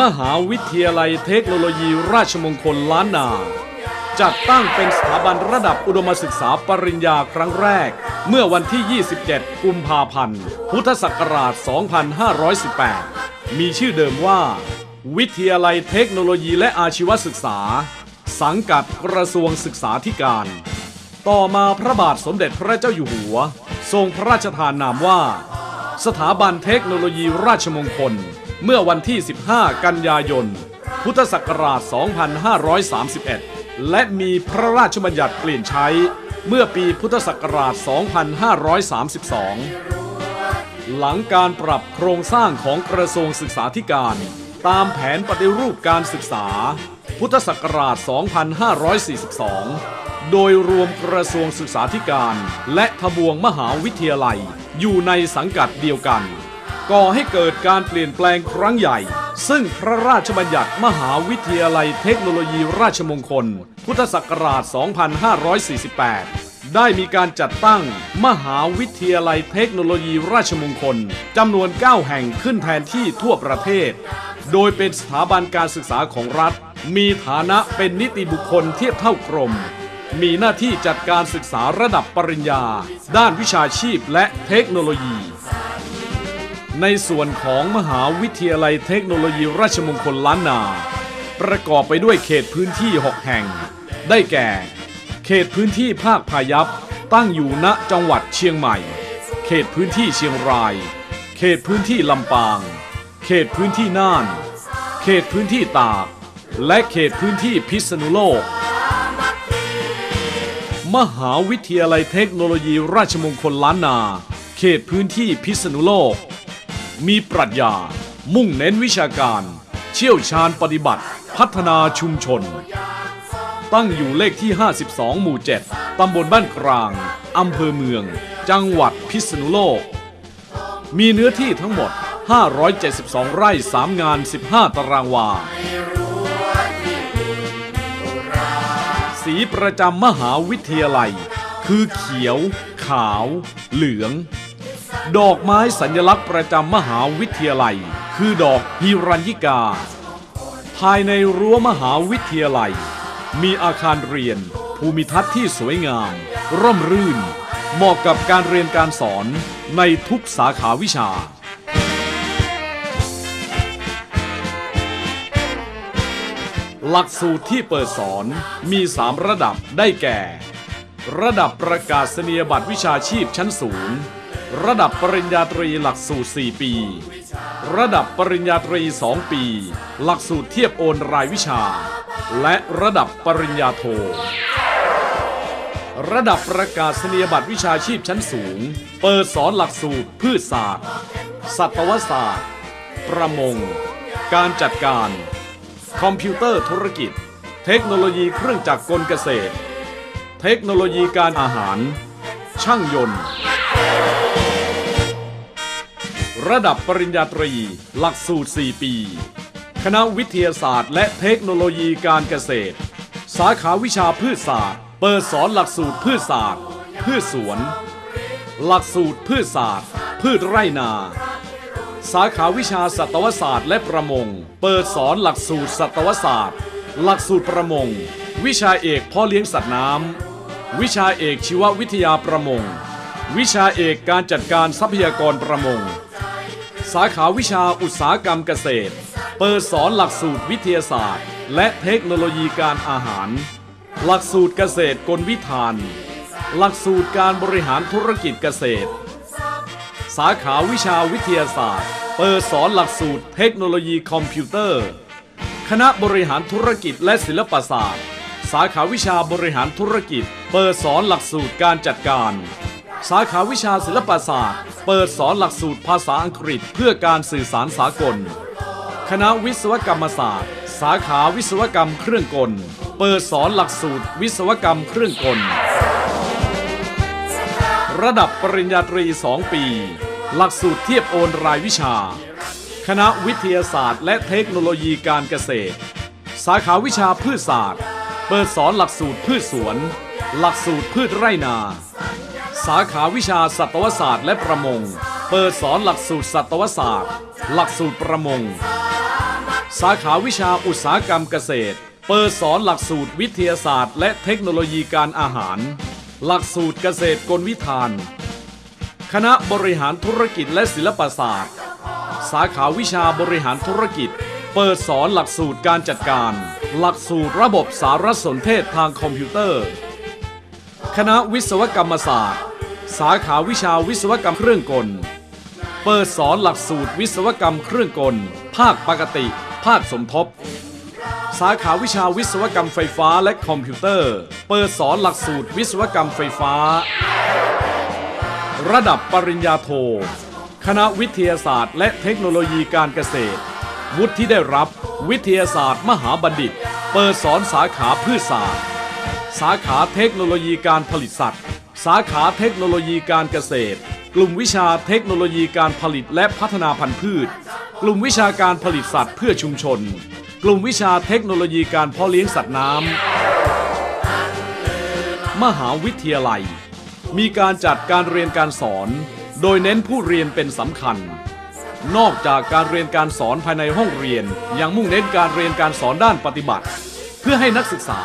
มหาวิทยาลัยเทคโนโลยีราชมงคลล้านนา จัดตั้งเป็นสถาบันระดับอุดมศึกษาปริญญาครั้งแรก เมื่อวันที่ 27 กุมภาพันธ์ พุทธศักราช 2518 มีชื่อเดิมว่า วิทยาลัยเทคโนโลยีและอาชีวศึกษา สังกัดกระทรวงศึกษาธิการ ต่อมาพระบาทสมเด็จพระเจ้าอยู่หัว ทรงพระราชทานนามว่า สถาบันเทคโนโลยีราชมงคล เมื่อวันที่ 15 กันยายน พุทธศักราช 2531 และมีพระราชบัญญัติเปลี่ยนใช้ เมื่อปีพุทธศักราช 2532 หลังการปรับโครงสร้างของกระทรวงศึกษาธิการ ตามแผนปฏิรูปการศึกษา พุทธศักราช 2542 โดยรวมกระทรวงศึกษาธิการ และทบวงมหาวิทยาลัย อยู่ในสังกัดเดียวกัน ก่อให้เกิดการเปลี่ยนแปลงครั้งใหญ่ ซึ่งพระราชบัญญัติมหาวิทยาลัยเทคโนโลยีราชมงคล พุทธศักราช 2548 ได้มีการจัดตั้งมหาวิทยาลัยเทคโนโลยีราชมงคลจำนวน 9 แห่งขึ้นแทนที่ทั่วประเทศ โดยเป็นสถาบันการศึกษาของรัฐ มีฐานะเป็นนิติบุคคลเทียบเท่ากรม มีหน้าที่จัดการศึกษาระดับปริญญา ด้านวิชาชีพและเทคโนโลยี ในส่วนของมหาวิทยาลัยเทคโนโลยีราชมงคลล้านนา ประกอบไปด้วยเขตพื้นที่ 6 แห่ง ได้แก่ เขตพื้นที่ภาคพายัพตั้งอยู่ณจังหวัดเชียงใหม่ เขตพื้นที่เชียงราย เขตพื้นที่ลำปาง เขตพื้นที่น่าน เขตพื้นที่ตาก และเขตพื้นที่พิษณุโลก มหาวิทยาลัยเทคโนโลยีราชมงคลล้านนา เขตพื้นที่พิษณุโลก มีปรัชญา มุ่งเน้นวิชาการ เชี่ยวชาญปฏิบัติ พัฒนาชุมชน ตั้งอยู่เลขที่ 52 หมู่ 7 ตำบลบ้านกลาง อำเภอเมือง จังหวัดพิษณุโลก มีเนื้อที่ทั้งหมด 572 ไร่ 3 งาน 15 ตารางวา สีประจำมหาวิทยาลัย คือเขียว ขาว เหลือง ดอกไม้สัญลักษณ์ประจำมหาวิทยาลัย คือดอกฮิรัญญิกา ภายในรั้วมหาวิทยาลัย มีอาคารเรียน ภูมิทัศน์ที่สวยงาม ร่มรื่น เหมาะกับการเรียนการสอนในทุกสาขาวิชาหลักสูตรที่เปิดสอนมี 3 ระดับได้แก่ ระดับประกาศนียบัตรวิชาชีพชั้นสูง ระดับปริญญาตรีหลักสูตร 4 ปี ระดับปริญญาตรี 2 ปี หลักสูตรเทียบโอนรายวิชา และระดับปริญญาโท ระดับประกาศนียบัตรวิชาชีพชั้นสูง เปิดสอนหลักสูตรพืชศาสตร์ สัตวศาสตร์ ประมง การจัดการ คอมพิวเตอร์ธุรกิจ เทคโนโลยีเครื่องจักรกลเกษตร เทคโนโลยีการอาหาร ช่างยนต์ ระดับปริญญาตรี หลักสูตร 4 ปี คณะวิทยาศาสตร์ และเทคโนโลยีการเกษตร สาขาวิชาพืชศาสตร์ เปิดสอนหลักสูตรพืชศาสตร์ พืชสวน หลักสูตรพืชศาสตร์ พืชไร่นา สาขาวิชาสัตวศาสตร์และประมง เปิดสอนหลักสูตรสัตวศาสตร์ หลักสูตรประมง วิชาเอกพ่อเลี้ยงสัตว์น้ำ วิชาเอกชีววิทยาประมง วิชาเอกการจัดการทรัพยากรประมง สาขาวิชาอุตสาหกรรมเกษตร เปิดสอนหลักสูตรวิทยาศาสตร์ และเทคโนโลยีการอาหาร หลักสูตรเกษตรกลวิธาน หลักสูตรการบริหารธุรกิจเกษตร สาขาวิชาวิทยาศาสตร์ เปิดสอนหลักสูตรเทคโนโลยีคอมพิวเตอร์ คณะบริหารธุรกิจและศิลปศาสตร์ สาขาวิชาบริหารธุรกิจ เปิดสอนหลักสูตรการจัดการ สาขาวิชาศิลปศาสตร์ เปิดสอนหลักสูตรภาษาอังกฤษเพื่อการสื่อสารสากล คณะวิศวกรรมศาสตร์ สาขาวิศวกรรมเครื่องกล เปิดสอนหลักสูตรวิศวกรรมเครื่องกล ระดับปริญญาตรี 2 ปี หลักสูตรเทียบโอนรายวิชา คณะวิทยาศาสตร์ และเทคโนโลยีการเกษตร สาขาวิชาพืชศาสตร์ เปิดสอนหลักสูตรพืชสวน หลักสูตรพืชไร่นา สาขาวิชาสัตวศาสตร์และประมง เปิดสอนหลักสูตรสัตวศาสตร์ หลักสูตรประมง สาขาวิชาอุตสาหกรรมเกษตร เปิดสอนหลักสูตรวิทยาศาสตร์ และเทคโนโลยีการอาหาร หลักสูตรเกษตรกลวิธาน คณะบริหารธุรกิจและศิลปศาสตร์ สาขาวิชาบริหารธุรกิจ เปิดสอนหลักสูตรการจัดการ หลักสูตรระบบสารสนเทศทางคอมพิวเตอร์ คณะวิศวกรรมศาสตร์ สาขาวิชาวิศวกรรมเครื่องกล เปิดสอนหลักสูตรวิศวกรรมเครื่องกล ภาคปกติ ภาคสมทบ สาขาวิชาวิศวกรรมไฟฟ้าและคอมพิวเตอร์ เปิดสอนหลักสูตรวิศวกรรมไฟฟ้า ระดับปริญญาโท คณะวิทยาศาสตร์ และเทคโนโลยีการเกษตร วุฒิที่ได้รับ วิทยาศาสตร์ มหาบัณฑิต เปิดสอนสาขาพืชศาสตร์ สาขาเทคโนโลยีการผลิตสัตว์ สาขาเทคโนโลยีการเกษตร กลุ่มวิชาเทคโนโลยีการผลิตและพัฒนาพันธุ์พืช กลุ่มวิชาการผลิตสัตว์เพื่อชุมชน กลุ่มวิชาเทคโนโลยีการเพาะเลี้ยงสัตว์น้ำ มหาวิทยาลัย มีการจัดการเรียนการสอน โดยเน้นผู้เรียนเป็นสำคัญ นอกจากการเรียนการสอนภายในห้องเรียน ยังมุ่งเน้นการเรียนการสอนด้านปฏิบัติ เพื่อให้นักศึกษา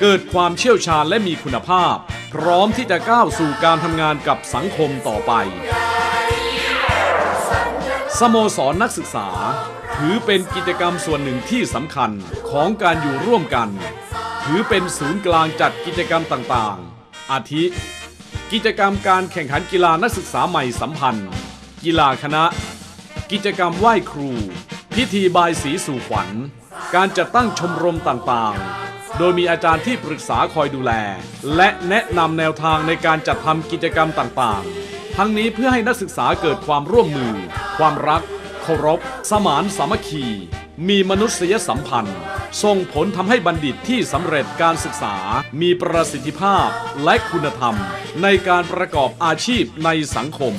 เกิดความเชี่ยวชาญและมีคุณภาพ พร้อมที่จะก้าวสู่การทำงานกับสังคมต่อไป สโมสรนักศึกษา ถือเป็นกิจกรรมส่วนหนึ่งที่สำคัญของการอยู่ร่วมกัน ถือเป็นศูนย์กลางจัดกิจกรรมต่างๆ อาทิ กิจกรรมการแข่งขันกีฬานักศึกษาใหม่สัมพันธ์ กีฬาคณะ กิจกรรมไหว้ครู พิธีบายสีสู่ขวัญ การจัดตั้งชมรมต่างๆ โดยมีอาจารย์ที่ปรึกษาคอยดูแล และแนะนำแนวทางในการจัดทำกิจกรรมต่างๆ ทั้งนี้เพื่อให้นักศึกษาเกิดความร่วมมือ ความรัก เคารพ สมานสามัคคี มีมนุษยสัมพันธ์ ส่งผลทำให้บัณฑิตที่สำเร็จการศึกษา มีประสิทธิภาพและคุณธรรม ในการประกอบอาชีพในสังคม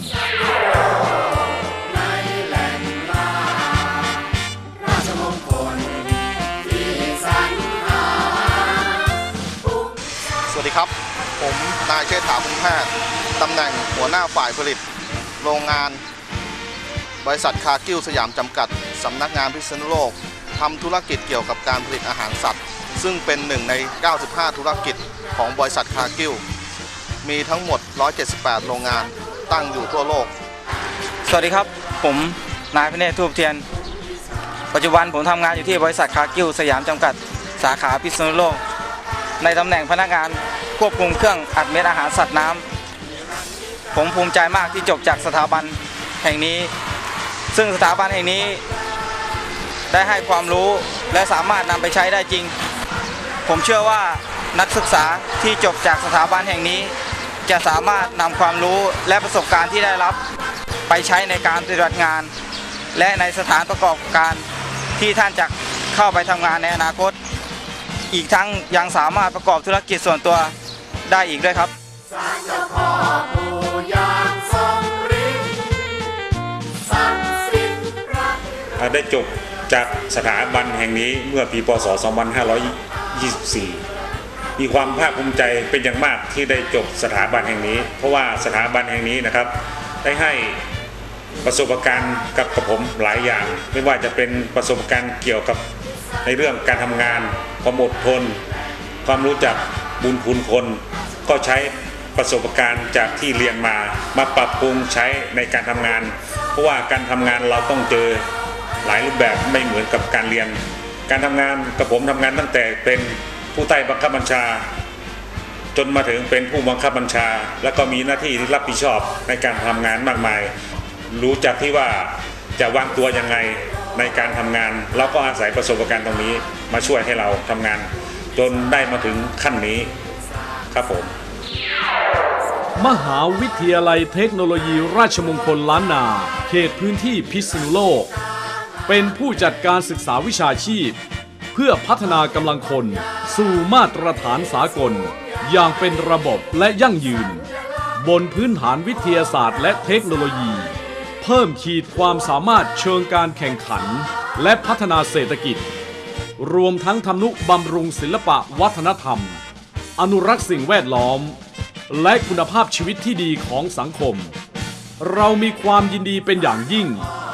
นายเชษฐาพุงแพทย์ตำแหน่งหัวหน้าฝ่ายผลิต โรงงาน บริษัทคากิ้วสยามจำกัดสำนักงานพิษณุโลกทำธุรกิจเกี่ยวกับการผลิตอาหารสัตว์ ซึ่งเป็นหนึ่งใน 95 ธุรกิจของบริษัทคากิ้ว มีทั้งหมด 178 โรงงานตั้งอยู่ทั่วโลก สวัสดีครับ ผมนายพเนศทูบเทียน ปัจจุบันผมทำงานอยู่ที่บริษัทคากิวสยามจำกัดสาขาพิษณุโลก ในตำแหน่งพนักงานควบคุมเครื่องอัดเม็ดอาหารสัตว์น้ำผมภูมิใจมากที่จบจากสถาบันแห่งนี้ ซึ่งสถาบันแห่งนี้ ได้ให้ความรู้และสามารถนำไปใช้ได้จริง ผมเชื่อว่านักศึกษาที่จบจากสถาบันแห่งนี้ จะสามารถนำความรู้และประสบการณ์ที่ได้รับ ไปใช้ในการปฏิบัติงาน และในสถานประกอบการที่ท่านจะเข้าไปทำงานในอนาคต อีกทั้งยังสามารถประกอบธุรกิจส่วนตัวได้อีกด้วยครับได้จบจากสถาบันแห่งนี้เมื่อปีพศ 2524มีความภาคภูมิใจเป็นอย่างมากที่ได้จบสถาบันแห่งนี้ เพราะว่าสถาบันแห่งนี้นะครับ ได้ให้ประสบการณ์กับกับผมหลายอย่าง ไม่ว่าจะเป็นประสบการณ์เกี่ยวกับ ในเรื่องการทำงานความอดทน ความรู้จักบุญคุณคน ก็ใช้ประสบการณ์จากที่เรียนมามาปรับปรุงใช้ในการทำงาน เพราะว่าการทำงานเราต้องเจอหลายรูปแบบไม่เหมือนกับการเรียน การทำงานกับผมทำงานตั้งแต่เป็นผู้ใต้บังคับบัญชา จนมาถึงเป็นผู้บังคับบัญชา แล้วก็มีหน้าที่ที่รับผิดชอบในการทำงานมากมาย รู้จักที่ว่าจะวางตัวยังไง ในการทำงาน เราก็อาศัยประสบการณ์ตรงนี้มาช่วยให้เราทำงาน จนได้มาถึงขั้นนี้ครับผม มหาวิทยาลัยเทคโนโลยีราชมงคลล้านนา เขตพื้นที่พิษณุโลก เป็นผู้จัดการศึกษาวิชาชีพ เพื่อพัฒนากำลังคน สู่มาตรฐานสากล อย่างเป็นระบบและยั่งยืน บนพื้นฐานวิทยาศาสตร์และเทคโนโลยี พิ่มขีดความสามารถเชิงการแข่งขัน และพัฒนาเศรษฐกิจ รวมทั้งทำนุบำรุงศิลปะวัฒนธรรม อนุรักษ์สิ่งแวดล้อม และคุณภาพชีวิตที่ดีของสังคม เรามีความยินดีเป็นอย่างยิ่ง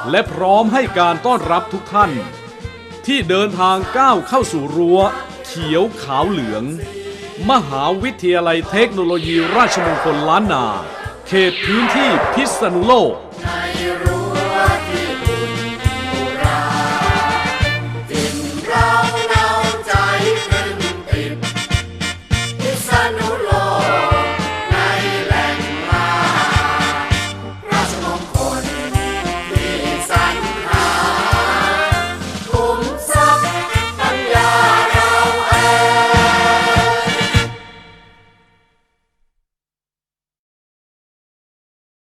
และพร้อมให้การต้อนรับทุกท่าน ที่เดินทางก้าวเข้าสู่รั้ว เขียวขาวเหลือง มหาวิทยาลัยเทคโนโลยีราชมงคลล้านนา เขตพื้นที่พิษณุโลก